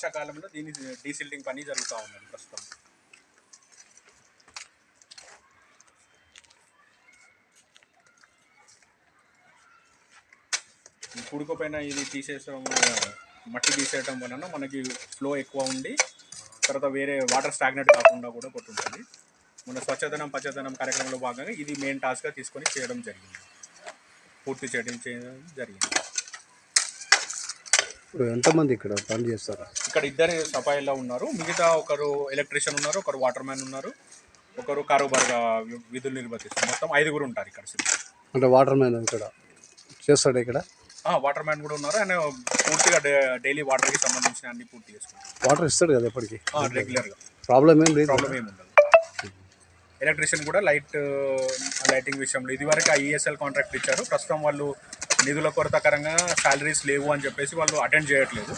వర్షాకాలంలో దీని డీసిల్టింగ్ పని జరుగుతూ ఉన్నది ప్రస్తుతం. ఈ ఇది తీసేసడం మట్టి తీసేయటం వలన మనకి ఫ్లో ఎక్కువ ఉండి తర్వాత వేరే వాటర్ స్టాగ్నెట్ కాకుండా కూడా కొట్టుంటుంది. మన స్వచ్ఛదనం పచ్చదనం కార్యక్రమంలో భాగంగా ఇది మెయిన్ టాస్క్గా తీసుకొని చేయడం జరిగింది. పూర్తి చేయడం చేయడం జరిగింది. ఇప్పుడు ఎంతమంది ఇక్కడ పని చేస్తారు? ఇక్కడ ఇద్దరు సఫాయిలో ఉన్నారు. మిగతా ఒకరు ఎలక్ట్రీషియన్ ఉన్నారు ఒకరు వాటర్ మ్యాన్ ఉన్నారు ఒకరు కారోబార్గా విధులు నిర్వర్తిస్తారు. మొత్తం ఐదుగురు ఉంటారు ఇక్కడ. అంటే వాటర్ మ్యాన్ ఇక్కడ చేస్తాడు ఇక్కడ? వాటర్ మ్యాన్ కూడా ఉన్నారు. ఆయన పూర్తిగా డైలీ వాటర్కి సంబంధించిన అన్ని పూర్తి చేసుకుంటారు. వాటర్ ఇస్తాడు కదా ఎప్పటికి? రెగ్యులర్గా ప్రాబ్లం ఏం లేదు. ప్రాబ్లం ఏమి ఉండదు. ఎలక్ట్రీషియన్ కూడా లైట్ లైటింగ్ విషయంలో. ఇదివరకు ఈఎస్ఎల్ కాంట్రాక్ట్ ఇచ్చారు. ప్రస్తుతం వాళ్ళు నిధుల కొరతకరంగా శాలరీస్ లేవు అని చెప్పేసి వాళ్ళు అటెండ్ చేయట్లేదు.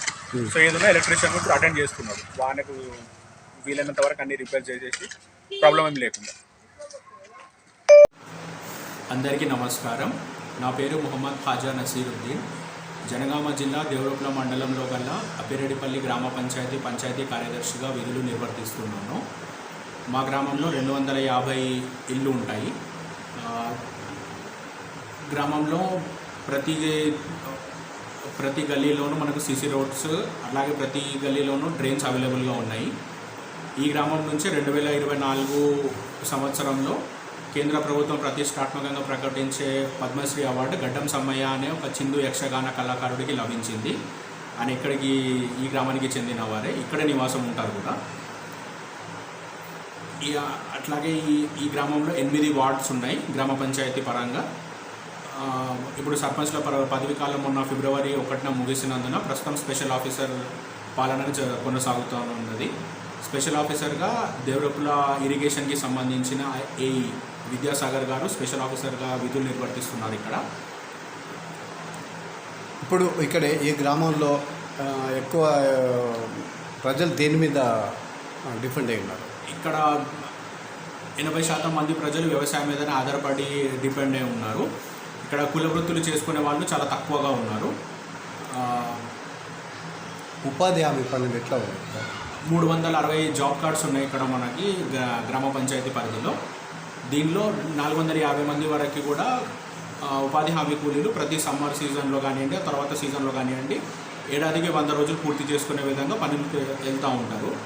సో ఏదైనా ఎలక్ట్రీషియన్ ఇప్పుడు అటెండ్ చేస్తున్నారు. వాళ్ళకు వీలైనంత వరకు అన్ని రిపేర్ చేసేసి ప్రాబ్లం ఏం లేకుండా. అందరికీ నమస్కారం. నా పేరు మొహమ్మద్ ఖాజా నసీరుద్దీన్. జనగామ జిల్లా దేవరకుల మండలంలో గల అప్పిరెడ్డిపల్లి గ్రామ పంచాయతీ పంచాయతీ కార్యదర్శిగా విధులు నిర్వర్తిస్తున్నాను. మా గ్రామంలో రెండు వందల యాభై ఇళ్ళు ఉంటాయి. ఆ, గ్రామంలో ప్రతి ప్రతి గల్లీలోనూ మనకు సీసీ రోడ్స్ అలాగే ప్రతి గల్లీలోనూ డ్రైన్స్ అవైలబుల్గా ఉన్నాయి. ఈ గ్రామం నుంచి రెండు వేల ఇరవై నాలుగు సంవత్సరంలో కేంద్ర ప్రభుత్వం ప్రతిష్టాత్మకంగా ప్రకటించే పద్మశ్రీ అవార్డు గడ్డం సమ్మయ్య అనే ఒక చిందు యక్షగాన కళాకారుడికి లభించింది. ఆయన ఇక్కడికి ఈ గ్రామానికి చెందిన వారే ఇక్కడే నివాసం ఉంటారు కూడా. అట్లాగే ఈ ఈ గ్రామంలో ఎనిమిది వార్డ్స్ ఉన్నాయి గ్రామ పంచాయతీ పరంగా. ఇప్పుడు సర్పంచ్ల పర- పదవి కాలం మొన్న ఫిబ్రవరి ఒకటిన ముగిసినందున ప్రస్తుతం స్పెషల్ ఆఫీసర్ పాలన కొనసాగుతూ ఉన్నది. స్పెషల్ ఆఫీసర్గా దేవరపుల ఇరిగేషన్కి సంబంధించిన ఏ విద్యాసాగర్ గారు స్పెషల్ ఆఫీసర్గా విధులు నిర్వర్తిస్తున్నారు ఇక్కడ. ఇప్పుడు ఇక్కడ ఈ గ్రామంలో ఎక్కువ ప్రజలు దేని మీద డిపెండ్ అయి ఉన్నారు? ఇక్కడ ఎనభై శాతం మంది ప్రజలు వ్యవసాయం మీదనే ఆధారపడి డిపెండ్ అయి ఉన్నారు. ఇక్కడ కుల వృత్తులు చేసుకునే వాళ్ళు చాలా తక్కువగా ఉన్నారు. ఉపాధి హామీ పనులు ఎట్లా మూడు వందల అరవై జాబ్ కార్డ్స్ ఉన్నాయి ఇక్కడ మనకి గ్రా- గ్రామ పంచాయతీ పరిధిలో. దీనిలో నాలుగు వందల యాభై మంది వరకు కూడా ఉపాధి హామీ కూలీలు ప్రతి సమ్మర్ సీజన్లో కానివ్వండి తర్వాత సీజన్లో కానివ్వండి ఏడాదికి వంద రోజులు పూర్తి చేసుకునే విధంగా పనులకు వెళ్తూ ఉంటారు.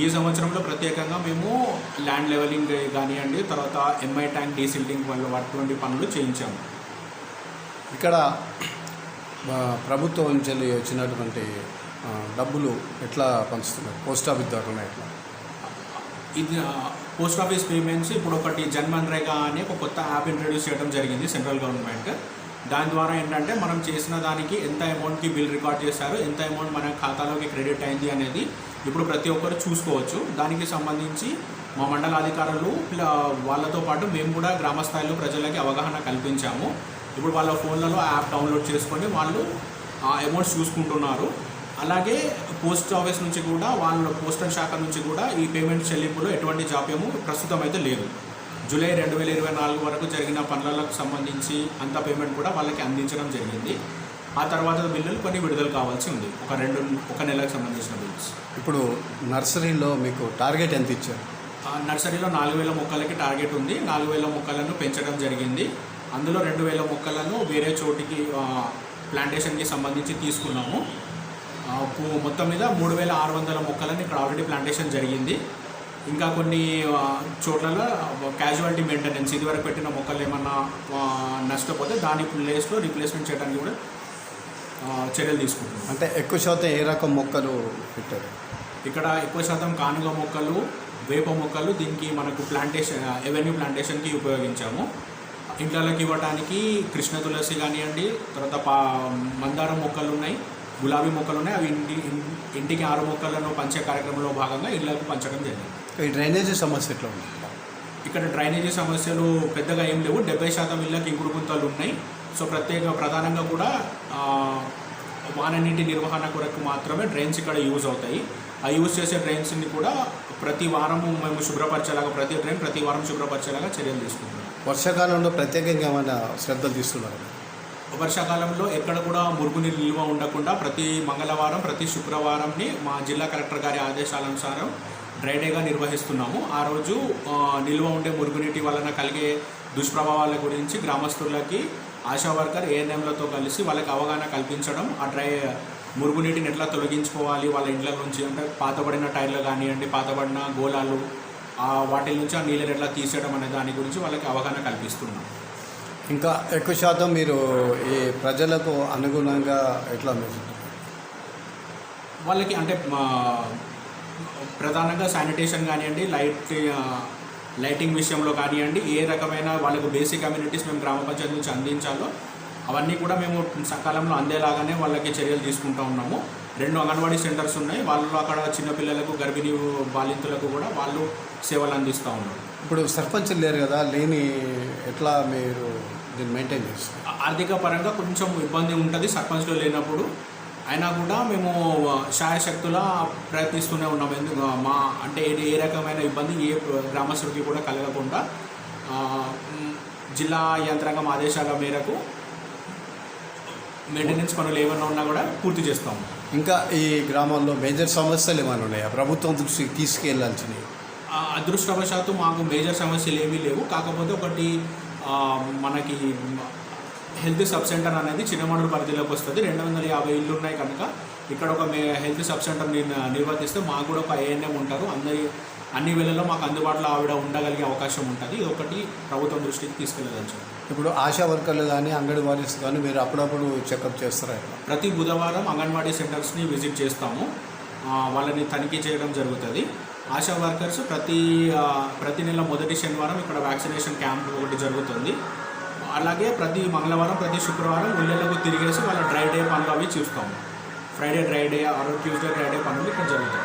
ఈ సంవత్సరంలో ప్రత్యేకంగా మేము ల్యాండ్ లెవెలింగ్ కానివ్వండి తర్వాత ఎంఐ ట్యాంక్ డీసిల్టింగ్ వల్ల అటువంటి పనులు చేయించాము. ఇక్కడ ప్రభుత్వం నుంచి వెళ్ళి వచ్చినటువంటి డబ్బులు ఎట్లా పంచుతున్నారు? పోస్ట్ ఆఫీస్ ద్వారా ఎట్లా? ఇది పోస్ట్ ఆఫీస్ పేమెంట్స్ ఇప్పుడు ఒకటి జన్మన్ రేఖ అనే ఒక కొత్త యాప్ ఇంట్రడ్యూస్ చేయడం జరిగింది సెంట్రల్ గవర్నమెంట్. దాని ద్వారా ఏంటంటే మనం చేసిన దానికి ఎంత అమౌంట్కి బిల్ రికార్డ్ చేశారు ఎంత అమౌంట్ మన ఖాతాలోకి క్రెడిట్ అయింది అనేది ఇప్పుడు ప్రతి ఒక్కరు చూసుకోవచ్చు. దానికి సంబంధించి మా మండల అధికారులు వాళ్ళతో పాటు మేము కూడా గ్రామ స్థాయిలో ప్రజలకి అవగాహన కల్పించాము. ఇప్పుడు వాళ్ళ ఫోన్లలో యాప్ డౌన్లోడ్ చేసుకొని వాళ్ళు ఆ అమౌంట్స్ చూసుకుంటున్నారు. అలాగే పోస్ట్ ఆఫీస్ నుంచి కూడా వాళ్ళ పోస్టల్ శాఖ నుంచి కూడా ఈ పేమెంట్ చెల్లింపులో ఎటువంటి జాప్యము ప్రస్తుతం అయితే లేదు. జూలై రెండు వేల ఇరవై నాలుగు వరకు జరిగిన పనులకు సంబంధించి అంత పేమెంట్ కూడా వాళ్ళకి అందించడం జరిగింది. ఆ తర్వాత బిల్లులు కొన్ని విడుదల కావాల్సి ఉంది. ఒక రెండు ఒక నెలకు సంబంధించిన బిల్స్. ఇప్పుడు నర్సరీలో మీకు టార్గెట్ ఎంత ఇచ్చారు? ఆ నర్సరీలో నాలుగు వేల మొక్కలకి టార్గెట్ ఉంది. నాలుగు వేల మొక్కలను పెంచడం జరిగింది. అందులో రెండు వేల మొక్కలను వేరే చోటికి ప్లాంటేషన్కి సంబంధించి తీసుకున్నాము. మొత్తం మీద మూడు వేల ఆరు వందల మొక్కలను ఇక్కడ ఆల్రెడీ ప్లాంటేషన్ జరిగింది. ఇంకా కొన్ని చోట్లలో క్యాజువాలిటీ మెయింటెనెన్స్ ఇదివరకు పెట్టిన మొక్కలు ఏమన్నా నష్టపోతే దాని ప్లేస్లో రీప్లేస్మెంట్ చేయడానికి కూడా చర్యలు తీసుకుంటున్నాం. అంటే ఎక్కువ శాతం ఏ రకం మొక్కలు పెట్టారు? ఇక్కడ ఎక్కువ శాతం కానుగ మొక్కలు వేప మొక్కలు దీనికి మనకు ప్లాంటేషన్ ఎవెన్యూ ప్లాంటేషన్కి ఉపయోగించాము. ఇంట్లోకి ఇవ్వడానికి కృష్ణ తులసి కానివ్వండి తర్వాత పా మందారం మొక్కలు ఉన్నాయి గులాబీ మొక్కలు ఉన్నాయి. అవి ఇంటి ఇంటికి ఆరు మొక్కలను పంచే కార్యక్రమంలో భాగంగా ఇళ్ళకు పంచడం జరిగింది. ఈ డ్రైనేజీ సమస్య ఎట్లా ఉంది? ఇక్కడ డ్రైనేజీ సమస్యలు పెద్దగా ఏం లేవు. డెబ్బై శాతం ఇళ్ళకి ఇంకుడు గుంతలు ఉన్నాయి. సో ప్రత్యేక ప్రధానంగా కూడా ఆ, వాననీటి నిర్వహణ కొరకు మాత్రమే డ్రైన్స్ ఇక్కడ యూజ్ అవుతాయి. ఆ యూజ్ చేసే డ్రైన్స్ని కూడా ప్రతి వారము మేము శుభ్రపరిచేలాగా ప్రతి డ్రైన్ ప్రతి వారం శుభ్రపరిచేలాగా చర్యలు తీసుకుంటున్నాం. వర్షాకాలంలో ప్రత్యేకంగా ఏమైనా శ్రద్ధలు తీస్తున్నారు? వర్షాకాలంలో ఎక్కడ కూడా మురుగునీరు నిల్వ ఉండకుండా ప్రతి మంగళవారం ప్రతి శుక్రవారంని మా జిల్లా కలెక్టర్ గారి ఆదేశానుసారం డ్రై డేగా నిర్వహిస్తున్నాము. ఆ రోజు నిల్వ ఉండే మురుగునీటి వలన కలిగే దుష్ప్రభావాల గురించి గ్రామస్తులకి ఆశా వర్కర్ ఏఎన్ఎంలతో కలిసి వాళ్ళకి అవగాహన కల్పించడం ఆ డ్రై మురుగునీటిని ఎట్లా తొలగించుకోవాలి వాళ్ళ ఇండ్ల నుంచి. అంటే పాతబడిన టైర్లు కానివ్వండి పాతబడిన గోళాలు ఆ వాటి నుంచి ఆ నీళ్ళని ఎట్లా తీసేయడం అనే దాని గురించి వాళ్ళకి అవగాహన కల్పిస్తున్నాం. ఇంకా ఎక్కువ శాతం మీరు ఈ ప్రజలకు అనుగుణంగా ఎట్లా వాళ్ళకి అంటే మా ప్రధానంగా శానిటేషన్ కానివ్వండి లైట్ లైటింగ్ విషయంలో కానివ్వండి ఏ రకమైన వాళ్ళకు బేసిక్ కమ్యూనిటీస్ మేము గ్రామ పంచాయతీ నుంచి అందించాలో అవన్నీ కూడా మేము సకాలంలో అందేలాగానే వాళ్ళకి చర్యలు తీసుకుంటూ ఉన్నాము. రెండు అంగన్వాడీ సెంటర్స్ ఉన్నాయి. వాళ్ళు అక్కడ చిన్నపిల్లలకు గర్భిణీ బాలింతులకు కూడా వాళ్ళు సేవలు అందిస్తూ ఉన్నారు. ఇప్పుడు సర్పంచ్ లేరు కదా లేని ఎట్లా మీరు దీన్ని మెయింటైన్ చేస్తారు? ఆర్థిక పరంగా కొంచెం ఇబ్బంది ఉంటుంది. సర్పంచ్లో లేనప్పుడు అయినా కూడా మేము శాయశక్తుల ప్రయత్నిస్తూనే ఉన్నాం. ఎందుకు మా అంటే ఏ ఏ రకమైన ఇబ్బంది ఏ గ్రామస్తుడికి కూడా కలగకుండా జిల్లా యంత్రాంగం ఆదేశాల మేరకు మెయింటెనెన్స్ పనులు ఏమైనా ఉన్నా కూడా పూర్తి చేస్తాము ఇంకా ఈ గ్రామాల్లో మేజర్ సమస్యలు ఏమైనా ఉన్నాయా? ప్రభుత్వం దృష్టికి తీసుకెళ్ళాల్సినవి. అదృష్టవశాత్తు మాకు మేజర్ సమస్యలు ఏమీ లేవు. కాకపోతే ఒకటి మనకి హెల్త్ సబ్ సెంటర్ అనేది చిన్నమడుగు పరిధిలోకి వస్తుంది. రెండు వందల యాభై ఇల్లు ఉన్నాయి కనుక ఇక్కడ ఒక మే హెల్త్ సబ్ సెంటర్ నిర్వర్తిస్తే మాకు కూడా ఒక ఏఎన్ఎం ఉంటారు. అందరి అన్ని వేళల్లో మాకు అందుబాటులో ఆవిడ ఉండగలిగే అవకాశం ఉంటుంది. ఇది ఒకటి ప్రభుత్వం దృష్టికి తీసుకెళ్ళవచ్చు ఇప్పుడు ఆశా వర్కర్లు కానీ అంగడి వారీస్ కానీ మీరు అప్పుడప్పుడు చెకప్ చేస్తారా? ప్రతి బుధవారం అంగన్వాడీ సెంటర్స్ని విజిట్ చేస్తాము. వాళ్ళని తనిఖీ చేయడం జరుగుతుంది. ఆశా వర్కర్స్ ప్రతి ప్రతి నెల మొదటి శనివారం ఇక్కడ వ్యాక్సినేషన్ క్యాంప్ ఒకటి జరుగుతుంది. అలాగే ప్రతి మంగళవారం ప్రతి శుక్రవారం ఊళ్ళకు తిరిగేసి వాళ్ళ డ్రై డే పనులు అవి చూస్తాము ఫ్రైడే డ్రై డే ఆరో ట్యూస్డే డ్రై డే పనులు ఇక్కడ జరుగుతాయి.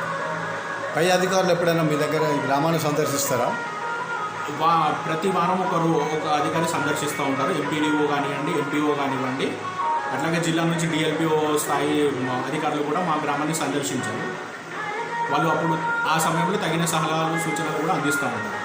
పై అధికారులు ఎప్పుడైనా మీ దగ్గర ఈ గ్రామాన్ని సందర్శిస్తారా? వా ప్రతి వారం ఒకరు ఒక అధికారి సందర్శిస్తూ ఉంటారు. ఎంపీడీఓ కానివ్వండి ఎంపీఓ కానివ్వండి. అట్లాగే జిల్లా నుంచి డిఎల్పిఓ స్థాయి అధికారులు కూడా మా గ్రామాన్ని సందర్శించారు. వాళ్ళు అప్పుడు ఆ సమయంలో తగిన సలహాలు సూచనలు కూడా అందిస్తూ ఉంటారు.